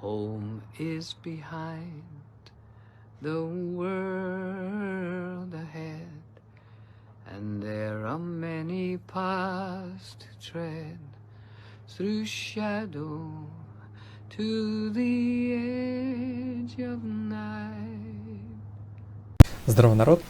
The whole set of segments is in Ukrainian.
Home is behind, the world ahead, and there are many paths to tread through shadow to the edge of night. Здорово, народ.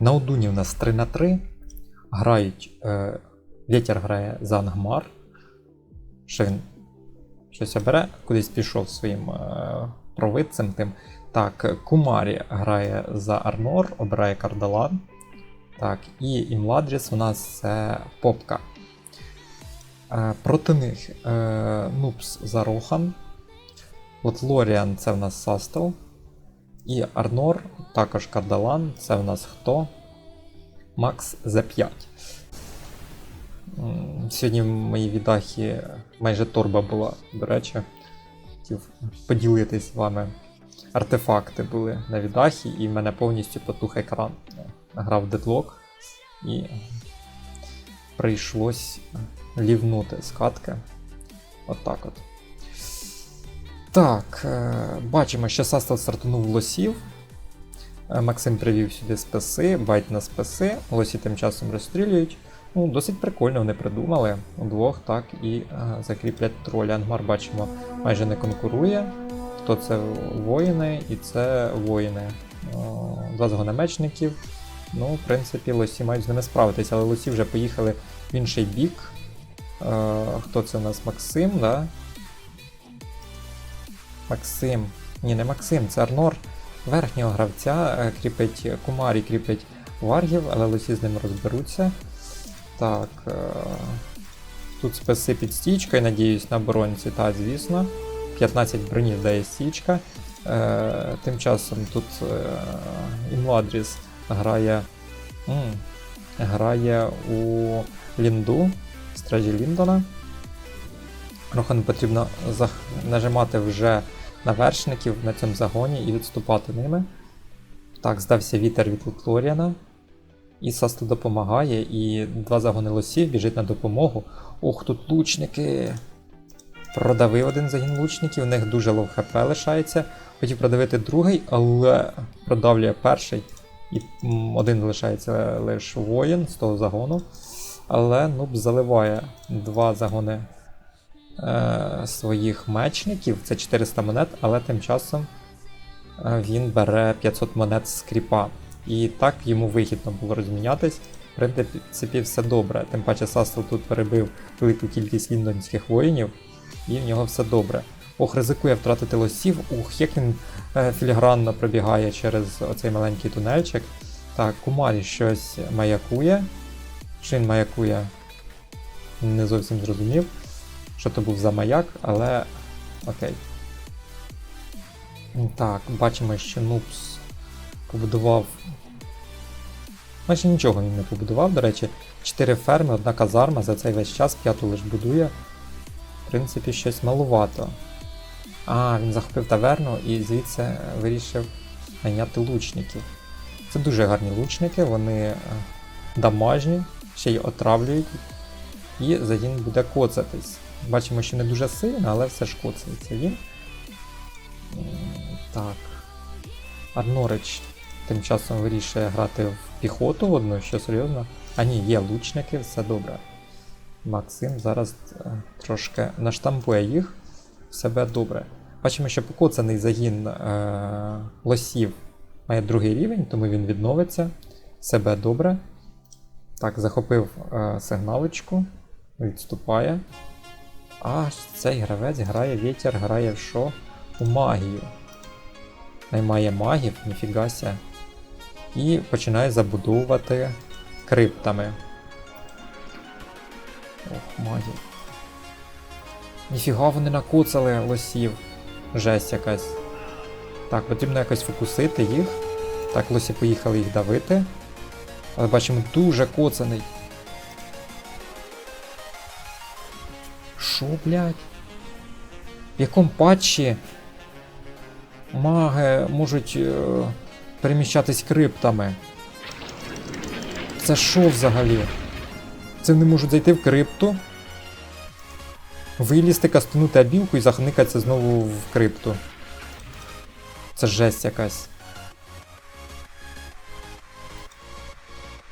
На Удуні у нас 3 на 3. Грають. Е, Вітер грає за Ангмар. Що він щось обере, кудись пішов своїм е, провидцем тим. Так, Кумарі грає за Арнор, обирає Кардалан. Так, і Імладріс у нас це Попка. Е, проти них е, Нупс за Рохан. От Лоріан це в нас Састел. І Арнор, також Кардалан, це в нас хто? Макс за 5. Сьогодні в моїй віддахі майже торба була, до речі. Хотів поділитись з вами. Артефакти були на віддахі, і в мене повністю потух екран. Грав дедлок і прийшлось лівнути з катки. Отак от. Так, е, бачимо, що Састел стартанув лосів. Е, Максим привів сюди списи, байт на списи, лосі тим часом розстрілюють. Ну, досить прикольно вони придумали. Удвох так і е, закріплять троля. Ангмар бачимо, майже не конкурує. То це воїни і це воїни. О, Два загономечників. Ну, в принципі, лосі мають з ними справитися, але лосі вже поїхали в інший бік. Е, Хто це у нас? Максим, да? Максим. Ні, не Максим, це Арнор верхнього гравця. е, Кріпить Кумарі, кріпить варгів, але лосі з ним розберуться. Так. е, Тут списи під стічкою, надіюсь, на оборонці, та, звісно. 15 бронів дає стічка. Е, Тим часом тут е, Імладріс грає. м, грає у Лінду, стражі Ліндона. Рохан потрібно нажимати вже на вершників на цьому загоні і відступати ними. Так, здався вітер від Лоріана. І Састу допомагає, і два загони лосів біжить на допомогу. Ох, тут лучники. Продавив один загін лучників, у них дуже лов хп лишається. Хотів продавити другий, але продавлює перший. І один лишається лише воїн з того загону. Але Нуб заливає два загони е, своїх мечників. Це 400 монет, але тим часом е, він бере 500 монет з кріпа. І так йому вигідно було розмінятись. В принципі, все добре. Тим паче Састел тут перебив велику кількість ліндонських воїнів, і в нього все добре. Ох, ризикує втратити лосів. Ух, як він е, філігранно пробігає через оцей маленький тунельчик. Так, Кумарі щось маякує. Він маякує? Не зовсім зрозумів, що то був за маяк, але окей. Так, бачимо, що Нупс побудував. Майже нічого він не побудував, до речі. Чотири ферми, одна казарма за цей весь час, п'яту лиш будує. В принципі, щось малувато. А, він захопив таверну і звідси вирішив найняти лучників. Це дуже гарні лучники, вони е, дамажні, ще й отравлюють. І загін буде коцатись. Бачимо, що не дуже сильно, але все ж коцається він. Так. Арнорич тим часом вирішує грати в піхоту одну, що серйозно. А ні, є лучники, все добре. Максим зараз е, трошки наштампує їх. Себе добре. Бачимо, що покоцаний загін е- лосів має другий рівень, тому він відновиться. Себе добре. Так, захопив е- сигналочку, відступає. А цей гравець грає вітер, грає в що? У магію. Наймає магів, ніфігася. І починає забудовувати криптами. Ох, магів. Ніфіга вони накоцали лосів. Жесть якась. Так, потрібно якось фокусити їх. Так, лосі поїхали їх давити. Але бачимо, дуже коцаний. Шо, блядь? В якому патчі маги можуть е, переміщатись криптами? Це що взагалі? Це вони можуть зайти в крипту, Вилізти, кастанути абілку і захникатися знову в крипту. Це жесть якась.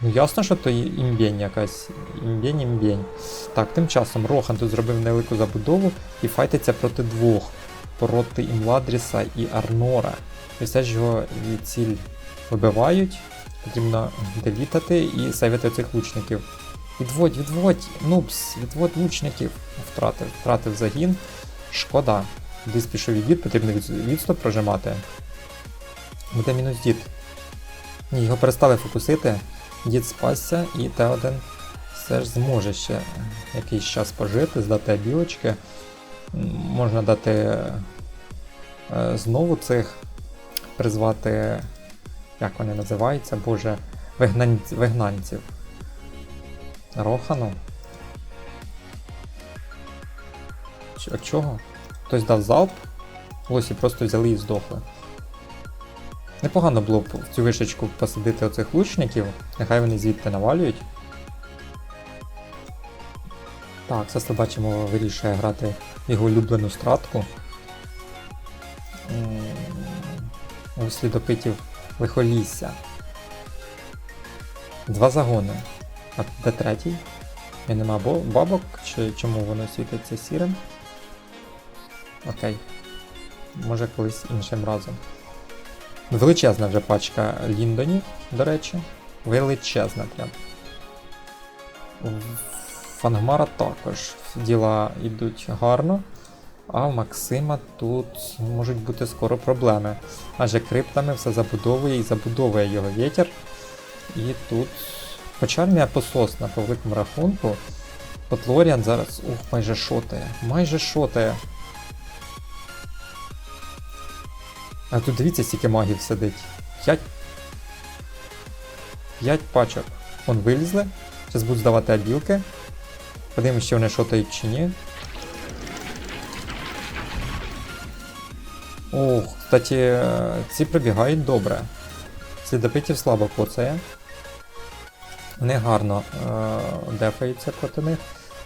Ну ясно, що то і- імбєнь якась. Імбєнь, імбєнь. Так, тим часом Рохан тут зробив невелику забудову і файтиться проти двох. Проти Імладріса і Арнора. І все ж його і ціль вибивають. Потрібно делітати і сейвити цих лучників. Відводь, відводь, нупс, відводь лучників. Втратив, втратив загін. Шкода. Десь пішов відвід, потрібно відступ прожимати. Буде мінус дід. Ні, його перестали фокусити. Дід спасся, і Т1 все ж зможе ще якийсь час пожити, здати білочки. Можна дати знову цих призвати, як вони називаються, боже, вигнанців. вигнанців. Рохану. Ч- чого? Хтось дав залп, лосі просто взяли і здохли. Непогано було б в цю вишечку посадити оцих лучників, нехай вони звідти навалюють. Так, Сеста бачимо, вирішує грати його улюблену стратку. У слідопитів лихолісся. Два загони. А де третій? І нема бабок, чи чому воно світиться сірим? Окей. Може колись іншим разом. Величезна вже пачка Ліндонів, до речі. Величезна прям. Фангмара також діла йдуть гарно. А у Максима тут можуть бути скоро проблеми. Адже криптами все забудовує і забудовує його вітер. І тут. Хоча армія пососна по великому рахунку. Котлоріан зараз. Ух, майже шотає. Майже шотає. А тут дивіться, скільки магів сидить. П'ять. П'ять пачок. Вон вилізли. Зараз будуть здавати абілки. Подивимось, чи вони шотають чи ні. Ох, кстати, е, ці прибігають добре. Слідопитів слабо коцає. Вони гарно е- дефаються проти них.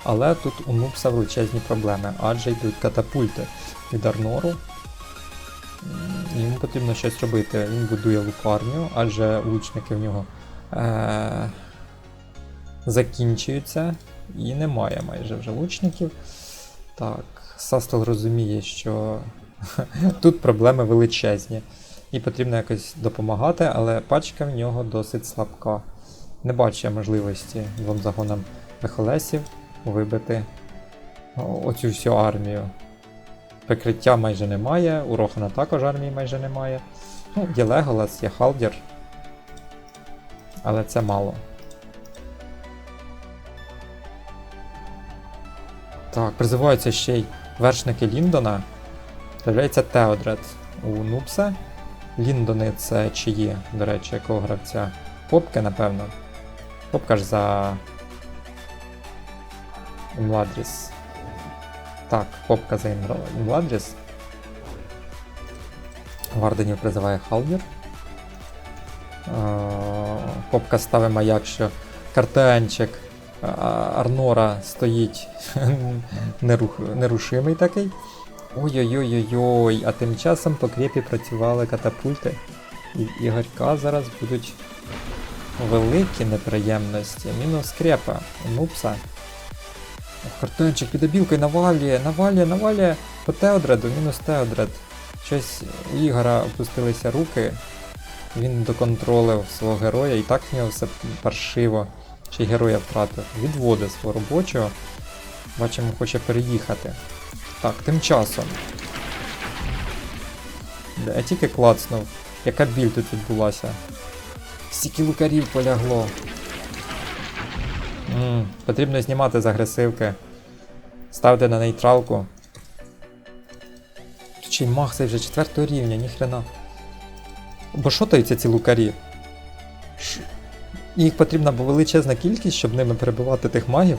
Але тут у Нупса величезні проблеми, адже йдуть катапульти від Арнору. Йому потрібно щось робити. Він будує лупарню, адже лучники в нього е- закінчуються і немає майже вже лучників. Так, Састел розуміє, що тут проблеми величезні. І потрібно якось допомагати, але пачка в нього досить слабка. Не бачу я можливості двом загонам Михалесів вибити оцю всю армію. Прикриття майже немає, у Рохана також армії майже немає. Ну, є Леголас, є Халдір. Але це мало. Так, призиваються ще й вершники Ліндона. З'являється Теодред у Нупса. Ліндони це чиї, до речі, якого гравця? Попки, напевно. Попка ж за. Імладріс. Так, попка за Імладріс. Варденів призиває Халдір. Попка ставить маяк, що картанчик Арнора стоїть нерушимий такий. Ой-ой-ой-ой-ой, а тим часом по крепі працювали катапульти. І Ігорька зараз будуть великі неприємності. Мінус крепа, нупса. Картончик під обілкою навалює, навалює, навалює по Теодреду, мінус Теодред. Щось у Ігора опустилися руки. Він доконтролив свого героя, і так в нього все паршиво. Ще героя втратив. Відводить свого робочого. Бачимо, хоче переїхати. Так, тим часом. Я тільки клацнув. Яка біль тут відбулася? Стільки лукарів полягло. м потрібно знімати з агресивки. Ставити на нейтралку. Ще мах цей вже четвертого рівня, ніхрена. Бо шотаються ці лукарі. Їх потрібна величезна кількість, щоб ними перебивати тих магів.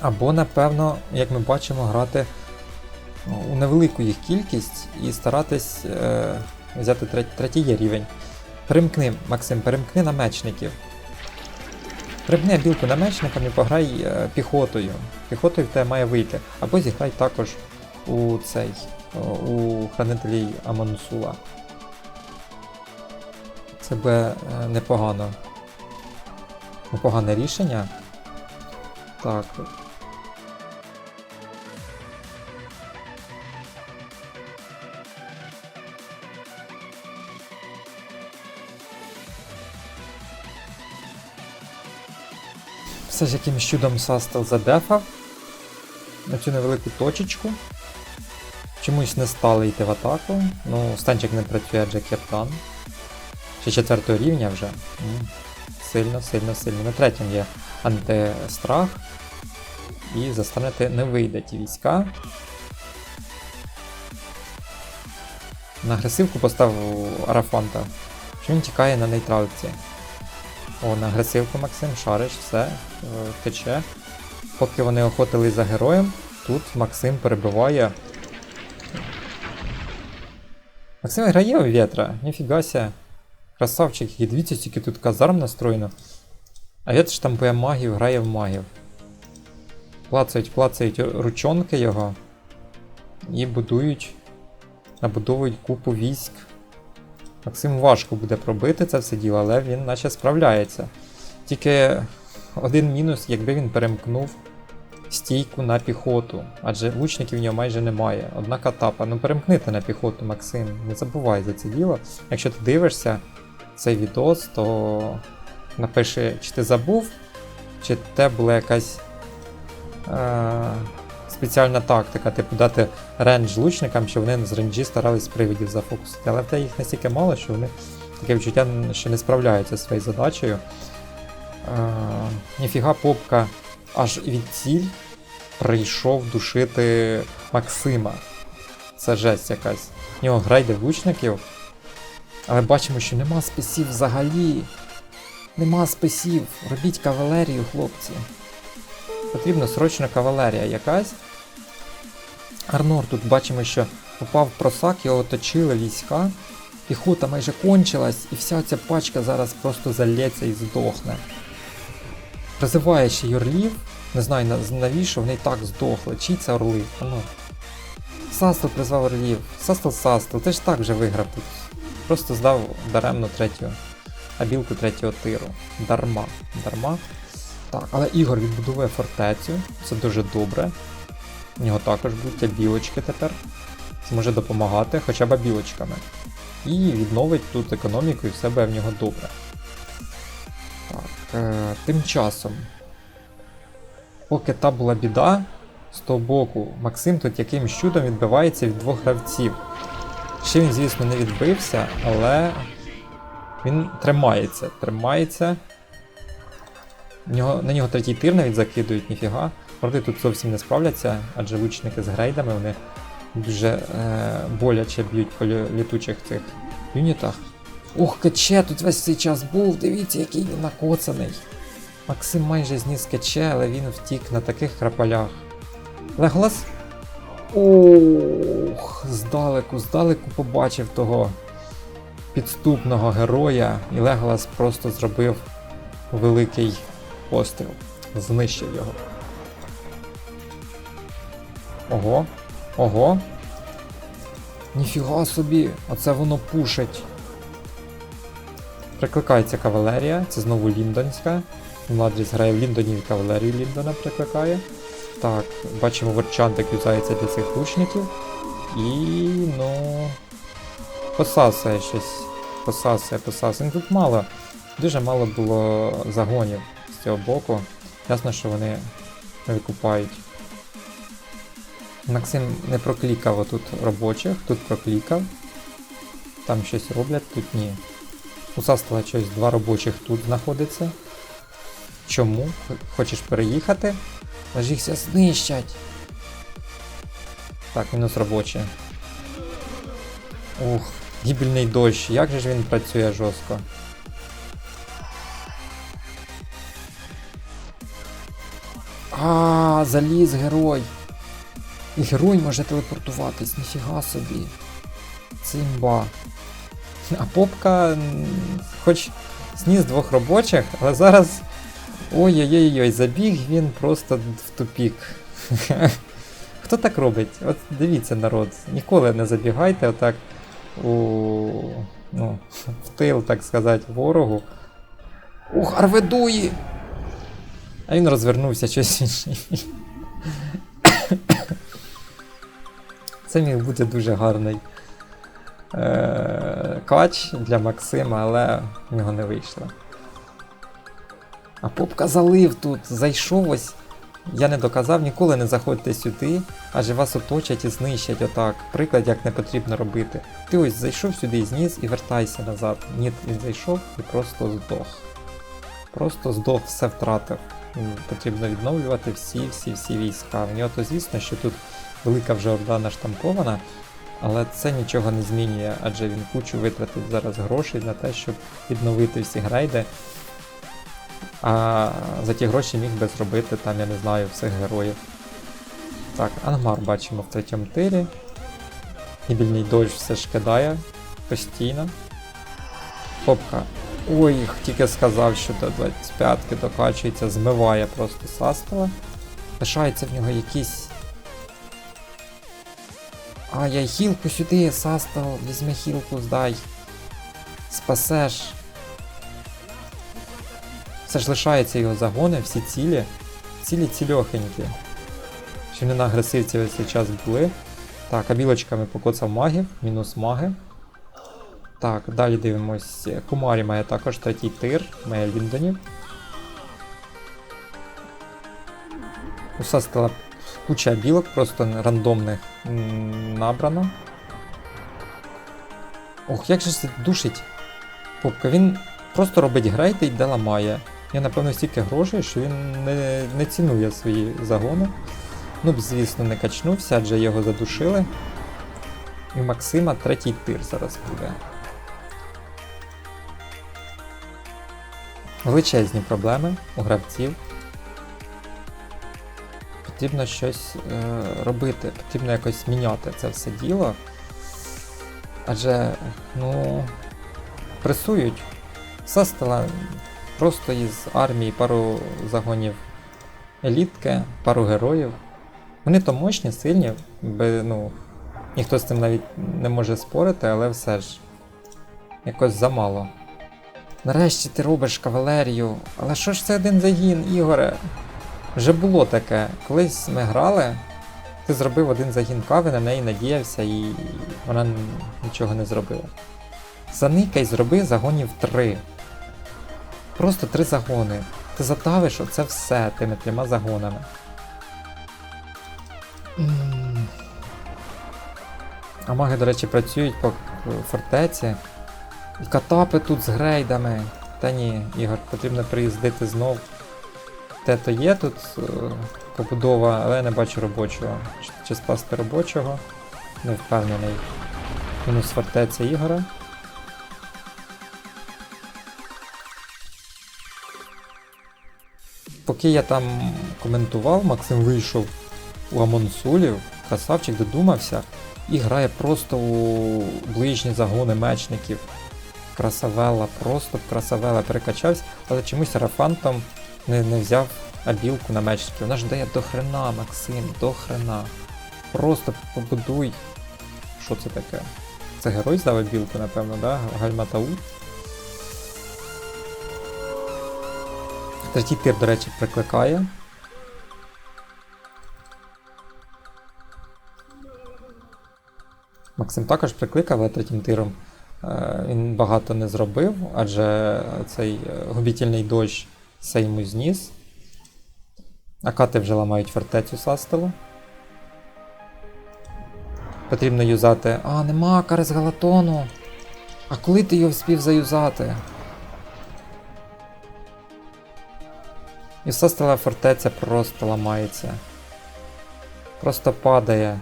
Або, напевно, як ми бачимо, грати ну, у невелику їх кількість і старатись е, взяти третій рівень. Перемкни, Максим, перемкни на мечників. Прибни білку намечником і пограй е, піхотою. Піхотою в тебе має вийти. Або зіграй також у цей. у хранителі Аманусула. Це буде е, непогано. Непогане рішення. Так. Все ж якимось чудом Састел задефав на цю невелику точечку. Чомусь не стали йти в атаку. Ну, станчик не працює, адже кептан. Ще четвертого рівня вже. Сильно, сильно, сильно. На третьому є антистрах. І застанете не вийде ті війська. На агресивку поставив Арафанта. Що він тікає на нейтралці. О, на агресивку Максим, шариш, все, е, тече. Поки вони охотили за героєм, тут Максим перебиває. Максим грає у вітра, ніфігася. Красавчик, і дивіться, скільки тут казарм настроєно. А вітер штампує магів, грає в магів. Плацають, плацають ручонки його. І будують. Набудовують купу військ. Максим важко буде пробити це все діло, але він наче справляється. Тільки один мінус, якби він перемкнув стійку на піхоту, адже лучників в нього майже немає. Одна катапа. Ну перемкнити на піхоту, Максим, не забувай за це діло. Якщо ти дивишся цей відос, то напиши, чи ти забув, чи те була якась е- спеціальна тактика, типу дати рендж лучникам, що вони з ренджі старались привидів зафокусити. Але в те їх настільки мало, що вони таке відчуття, що не справляються зі своєю задачею. Е, ніфіга попка аж від ціль прийшов душити Максима. Це жесть якась. В нього грайде влучників. Але бачимо, що нема списів взагалі. Нема списів. Робіть кавалерію, хлопці. Потрібна срочно кавалерія якась. Арнор тут бачимо, що попав просак, його оточили війська. Піхота майже кончилась, і вся ця пачка зараз просто залється і здохне. Призиває ще юрлів. Не знаю навіщо, вони і так здохли. Чий це орли? А ну. Састел призвав орлів. Састел Састел, ти ж так вже виграв тут. Просто здав даремно третю. А білку третього тиру. Дарма. Дарма. Так, але Ігор відбудовує фортецю. Це дуже добре. У нього також будуть білочки тепер. Зможе допомагати хоча б білочками. І відновить тут економіку і все буде в нього добре. Так, е, тим часом. Поки та була біда, з того боку, Максим тут якимсь чудом відбивається від двох гравців. Ще він, звісно, не відбився, але він тримається. Тримається. Нього, на нього третій тир навіть закидують, ніфіга. Проти тут зовсім не справляться, адже лучники з грейдами вони дуже е, боляче б'ють по літучих цих юнітах. Ух, кече, тут весь цей час був, дивіться, який він накоцаний. Максим майже зніс кече, але він втік на таких крапалях. Леглас? Ох, здалеку, здалеку побачив того підступного героя, і Леголас просто зробив великий постріл. Знищив його. Ого, ого. Ніфіга собі, оце воно пушить. Прикликається кавалерія, це знову Ліндонська. Младріс грає в Ліндоні і кавалерію Ліндона прикликає. Так, бачимо, Ворчантик юзається для цих лучників. І, ну. Посасує щось. Посасує, посасує. Ну, Тут мало. Дуже мало було загонів з цього боку. Ясно, що вони викупають. Максим не проклікав отут робочих, тут проклікав. Там щось роблять, тут ні. У Састела щось два робочих тут знаходиться. Чому? Хочеш переїхати? Але ж їх знищать. Так, мінус робочі. Ух, гібельний дощ. Як же ж він працює жорстко? А, заліз герой. І герой може телепортуватись, ніфіга собі. Це імба. А попка, хоч зніс двох робочих, але зараз Ой-ой-ой, забіг він просто в тупік. Хто так робить? От дивіться, народ, ніколи не забігайте отак у. Ну, в тил, так сказати, ворогу. Ух, арведуї! А він розвернувся щось інший. Це міг бути дуже гарний е- кач для Максима, але в нього не вийшло. А попка залив тут, зайшов ось. Я не доказав, ніколи не заходьте сюди, адже вас оточать і знищать отак. Приклад, як не потрібно робити. Ти ось зайшов сюди, і зніс і вертайся назад. Ні, він зайшов і просто здох. Просто здох, все втратив. Потрібно відновлювати всі-всі-всі війська. В нього то звісно, що тут велика вже орда наштампована, але це нічого не змінює, адже він кучу витратить зараз грошей на те, щоб відновити всі грейди. А за ті гроші міг би зробити там, я не знаю, всіх героїв. Так, Ангмар бачимо в третьому тирі. Гібільний дощ все ж кидає постійно. Попка. Ой, тільки сказав, що до 25-ки докачується, змиває просто састава. Лишається в нього якийсь. А, я хілку сюди, Састав, візьми хілку, здай. Спасеш. Все ж лишаються його загони, всі цілі. Цілі цільохенькі. Що не на агресивці весь час були. Так, а білочками покоцав магів, мінус маги. Так, далі дивимось. Кумарі має також третій тир, має Ліндонів. Уса стала куча білок, просто рандомних набрано. Ох, як же це душить. Попка, він просто робить грейти і де ламає. Я напевно стільки грошей, що він не, не цінує свої загони. Ну, б, звісно, не качнувся, адже його задушили. І Максима третій тир зараз буде. Величезні проблеми у гравців. Потрібно щось е, робити, потрібно якось міняти це все діло. Адже, ну, пресують. Састела просто із армії пару загонів елітки, пару героїв. Вони то мощні, сильні, би, ну, ніхто з цим навіть не може спорити, але все ж якось замало. Нарешті ти робиш кавалерію. Але що ж це один загін, Ігоре? Вже було таке. Колись ми грали, ти зробив один загін кави, на неї надіявся і вона нічого не зробила. Заникай, зроби загонів три. Просто три загони. Ти задавиш оце все тими трьома загонами. А маги, до речі, працюють по фортеці. Катапи тут з грейдами. Та ні, Ігор, потрібно приїздити знов. Те то є тут е, побудова, але я не бачу робочого. Чи, спасти робочого? Не впевнений. Мінус фортеця Ігора. Поки я там коментував, Максим вийшов у Амонсулів, красавчик додумався і грає просто у ближні загони мечників. Красавела, просто красавела перекачався, але чомусь Рафантом не, не взяв абілку на мечників. Вона ж дає до хрена, Максим, до хрена. Просто побудуй. Що це таке? Це герой здав абілку, напевно, да? Гальматаут. Третій тир, до речі, прикликає. Максим також прикликав, але третім тиром е, він багато не зробив, адже цей е, губітельний дощ все йому зніс. Акати вже ламають фортецю Састелу. Потрібно юзати. А, нема кари з галатону. А коли ти його вспів заюзати? І все стала фортеця просто ламається. Просто падає.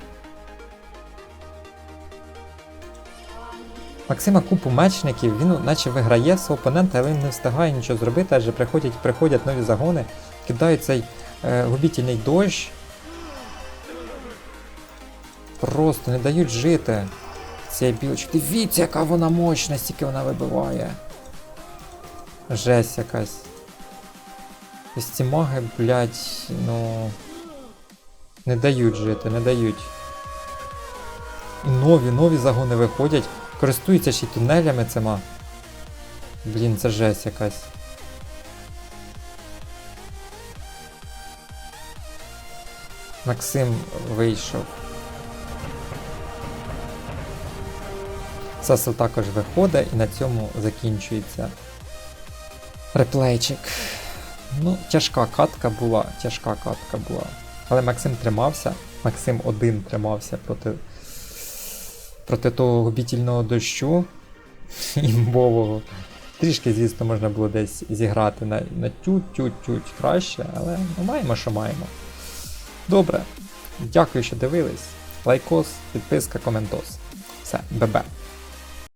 Максима купу мечників, він наче виграє свого опонента, але він не встигає нічого зробити, адже приходять, приходять нові загони, кидають цей е, губітельний дощ. Просто не дають жити. Ця білочка. Дивіться, яка вона мощна, стільки вона вибиває. Жесть якась. Ось ці маги, блядь, ну. Не дають жити, не дають. І нові, нові загони виходять, користуються ще й тунелями цима. Блін, це жесть якась. Максим вийшов. Сесел також виходить і на цьому закінчується реплейчик. Ну, тяжка катка була, тяжка катка була. Але Максим тримався. Максим один тримався проти, проти того губітільного дощу імбового. Трішки, звісно, можна було десь зіграти на, на тють-тють-тють краще, але ну, маємо, що маємо. Добре. Дякую, що дивились. Лайкос, підписка, коментос. Все, бебе.